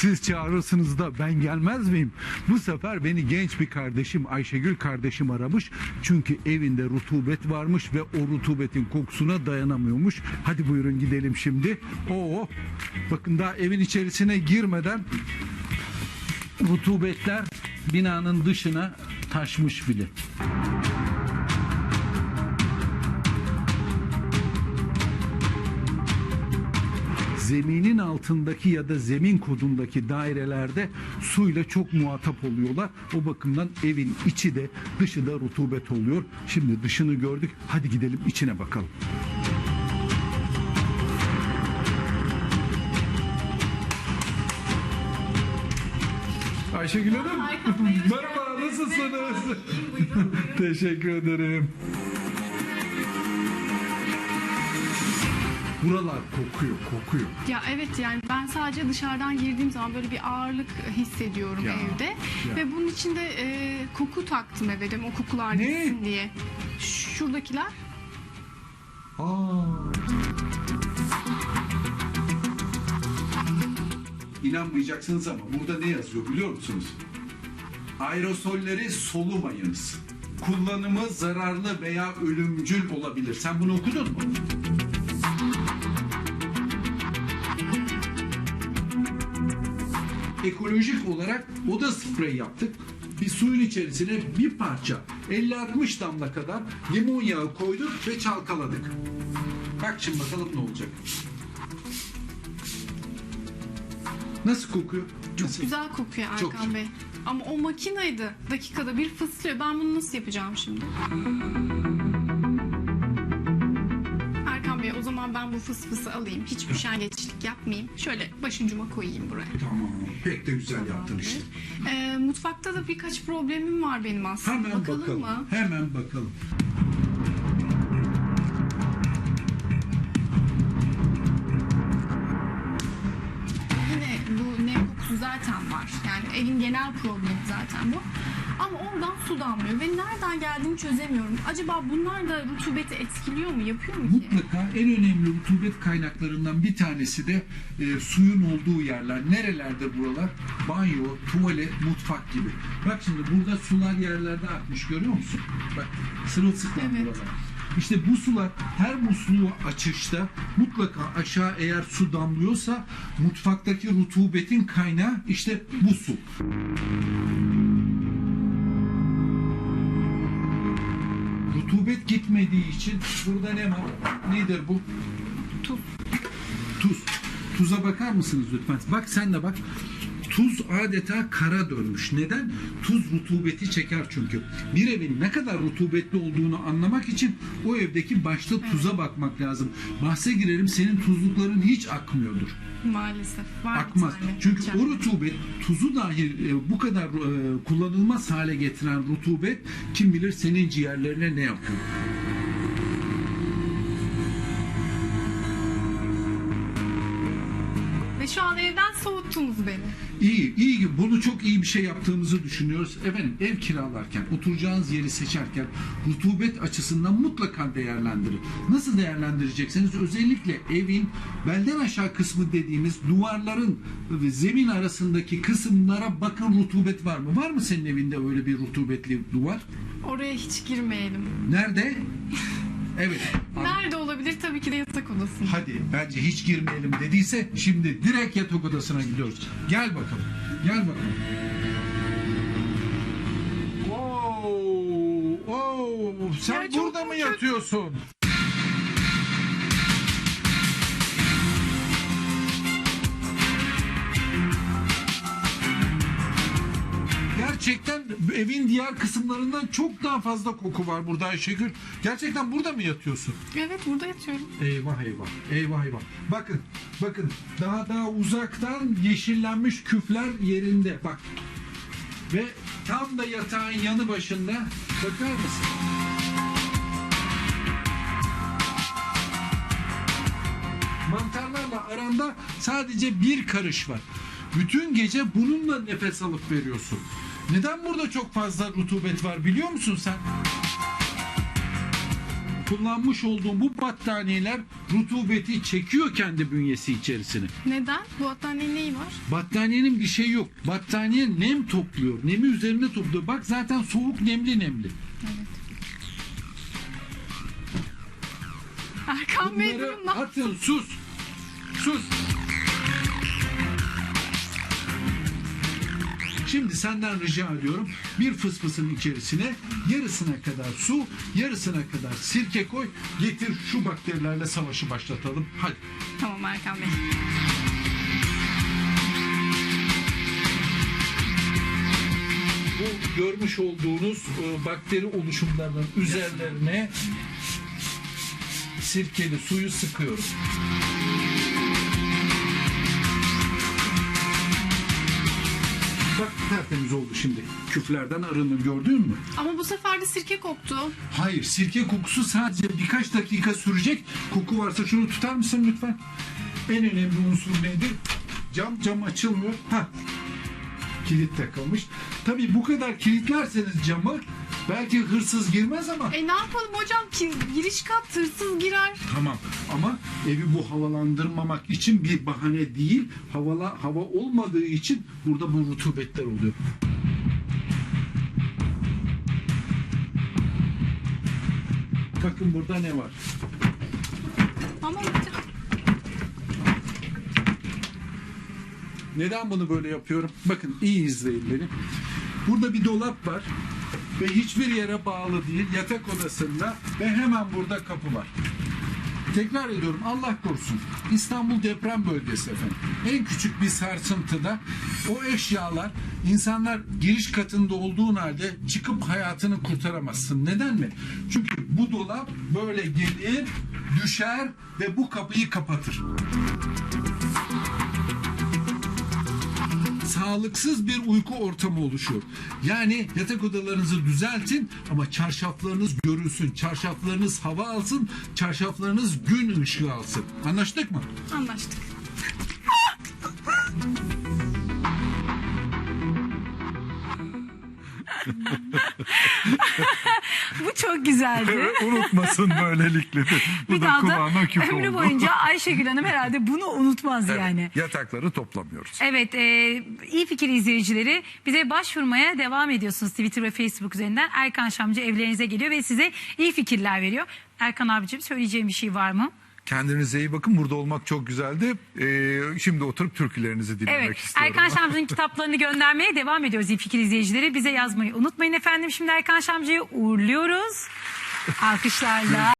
Siz çağırırsınız da ben gelmez miyim? Bu sefer beni genç bir kardeşim Ayşegül kardeşim aramış. Çünkü evinde rutubet varmış ve o rutubetin kokusuna dayanamıyormuş. Hadi buyurun gidelim şimdi. Oo, bakın daha evin içerisine girmeden rutubetler binanın dışına taşmış bile. Zeminin altındaki ya da zemin kodundaki dairelerde suyla çok muhatap oluyorlar. O bakımdan evin içi de dışı da rutubet oluyor. Şimdi dışını gördük. Hadi gidelim içine bakalım. Ayşegül Hanım. Merhaba, nasılsınız? Teşekkür ederim. Buralar kokuyor, kokuyor. Ya evet yani ben sadece dışarıdan girdiğim zaman böyle bir ağırlık hissediyorum Ya, evde. ya. Ve bunun için de e, koku taktım eve dedim o kokular Ne? gitsin diye. Şuradakiler Aa. İnanmayacaksınız ama burada ne yazıyor biliyor musunuz? Aerosolleri solumayınız. Kullanımı zararlı veya ölümcül olabilir. Sen bunu okudun mu? Ekolojik olarak oda spreyi yaptık. Bir suyun içerisine bir parça 50-60 damla kadar limon yağı koyduk ve çalkaladık. Bak şimdi bakalım ne olacak. Nasıl kokuyor? çok Nasıl? güzel kokuyor Çok Erkan güzel. Bey. Ama o makinaydı. Dakikada bir fıslıyor. Ben bunu nasıl yapacağım şimdi? Fıs fısı alayım. Hiç üşengeçlik yapmayayım. Şöyle başucuma koyayım buraya. Tamam. Pek de güzel yaptın işte. Ee, mutfakta da birkaç problemim var benim aslında. Hemen bakalım, bakalım. mı? Hemen bakalım. Yine bu nem kokusu zaten var. Yani evin genel problemi zaten bu. Ama ondan su damlıyor ve nereden geldiğini çözemiyorum. Acaba bunlar da rutubeti etkiliyor mu? Yapıyor mu ki? Mutlaka en önemli rutubet kaynaklarından bir tanesi de e, suyun olduğu yerler. Nerelerde buralar? Banyo, tuvalet, mutfak gibi. Bak şimdi burada sular yerlerde akmış görüyor musun? Bak sırılsıklam Evet. buralar. İşte bu sular her musluğu açışta mutlaka aşağı eğer su damlıyorsa mutfaktaki rutubetin kaynağı işte bu su. Rutubet gitmediği için burada ne var? Nedir bu? Tuz. Tuz. Tuza bakar mısınız lütfen? Bak sen de bak. Tuz adeta kara dönmüş. Neden? Tuz rutubeti çeker çünkü. Bir evin ne kadar rutubetli olduğunu anlamak için o evdeki başta tuza bakmak lazım. Bahse girerim senin tuzlukların hiç akmıyordur. Maalesef. Var bir Akmaz. tane. Çünkü o rutubet tuzu dahi e, bu kadar e, kullanılmaz hale getiren rutubet kim bilir senin ciğerlerine ne yapıyor. Ve şu an evden soğuttunuz beni. İyi, iyi. Bunu çok iyi bir şey yaptığımızı düşünüyoruz. Efendim ev kiralarken, oturacağınız yeri seçerken rutubet açısından mutlaka değerlendirin. Nasıl değerlendireceksiniz? Özellikle evin belden aşağı kısmı dediğimiz duvarların ve zemin arasındaki kısımlara bakın rutubet var mı? Var mı senin evinde öyle bir rutubetli duvar? Oraya hiç girmeyelim. Nerede? Evet. Nerede olabilir? Tabii ki de yatak odasında. Hadi bence hiç girmeyelim dediyse şimdi direkt yatak odasına gidiyoruz. Gel bakalım. Gel bakalım. Oo, oo, sen çok burada mı kötü. yatıyorsun? Gerçekten evin diğer kısımlarından çok daha fazla koku var burada Ayşegül. Gerçekten burada mı yatıyorsun? Evet burada yatıyorum. Eyvah eyvah. Eyvah eyvah. Bakın. Bakın. Daha daha uzaktan yeşillenmiş küfler yerinde. Bak. Ve tam da yatağın yanı başında. Bakar mısın? Mantarlarla aranda sadece bir karış var. Bütün gece bununla nefes alıp veriyorsun. Neden burada çok fazla rutubet var biliyor musun sen? kullanmış olduğum bu battaniyeler rutubeti çekiyor kendi bünyesi içerisine. Neden? Bu battaniyenin neyi var? Battaniyenin bir şey yok. Battaniye nem topluyor. Nemi üzerine topluyor. Bak zaten soğuk nemli nemli. Erkan Bey Bunları durun lan. atın sus. Sus. Şimdi senden rica ediyorum bir fısfısın içerisine yarısına kadar su, yarısına kadar sirke koy. Getir şu bakterilerle savaşı başlatalım. Hadi. Tamam Erkan Bey. Bu görmüş olduğunuz e, bakteri oluşumlarının üzerlerine sirkeli suyu sıkıyorum. Tertemiz oldu şimdi. Küflerden arınır gördün mü? Ama bu sefer de sirke koktu. Hayır sirke kokusu sadece birkaç dakika sürecek. Koku varsa şunu tutar mısın lütfen? En önemli unsur nedir? Cam cam açılmıyor. Ha. Kilit takılmış. Tabii bu kadar kilitlerseniz camı belki hırsız girmez ama E ne yapalım hocam ki giriş kat hırsız girer. Tamam ama evi bu havalandırmamak için bir bahane değil. Havala hava olmadığı için burada bu rutubetler oluyor. Bakın burada ne var? Ama hocam Neden bunu böyle yapıyorum? Bakın iyi izleyin beni. Burada bir dolap var ve hiçbir yere bağlı değil. Yatak odasında ve hemen burada kapı var. Tekrar ediyorum Allah korusun. İstanbul deprem bölgesi efendim. En küçük bir sarsıntıda o eşyalar insanlar giriş katında olduğun halde çıkıp hayatını kurtaramazsın. Neden mi? Çünkü bu dolap böyle gelir, düşer ve bu kapıyı kapatır. Sağlıksız bir uyku ortamı oluşuyor. Yani yatak odalarınızı düzeltin ama çarşaflarınız görülsün. Çarşaflarınız hava alsın. Çarşaflarınız gün ışığı alsın. Anlaştık mı? anlaştık. Bu çok güzeldi. Unutmasın böylelikle de. Bu Bir da daha da kulağına küp ömrü oldu. boyunca Ayşegül Hanım herhalde bunu unutmaz yani. Yatakları toplamıyoruz. Evet, e, iyi fikir izleyicileri bize başvurmaya devam ediyorsunuz Twitter ve Facebook üzerinden. Erkan Şamcı evlerinize geliyor ve size iyi fikirler veriyor. Erkan abicim söyleyeceğim bir şey var mı? Kendinize iyi bakın. Burada olmak çok güzeldi. Ee, şimdi oturup türkülerinizi dinlemek Evet, istiyorum. Erkan Şamcı'nın kitaplarını göndermeye devam ediyoruz iyi fikir izleyicileri. Bize yazmayı unutmayın efendim. Şimdi Erkan Şamcı'yı uğurluyoruz. Alkışlarla.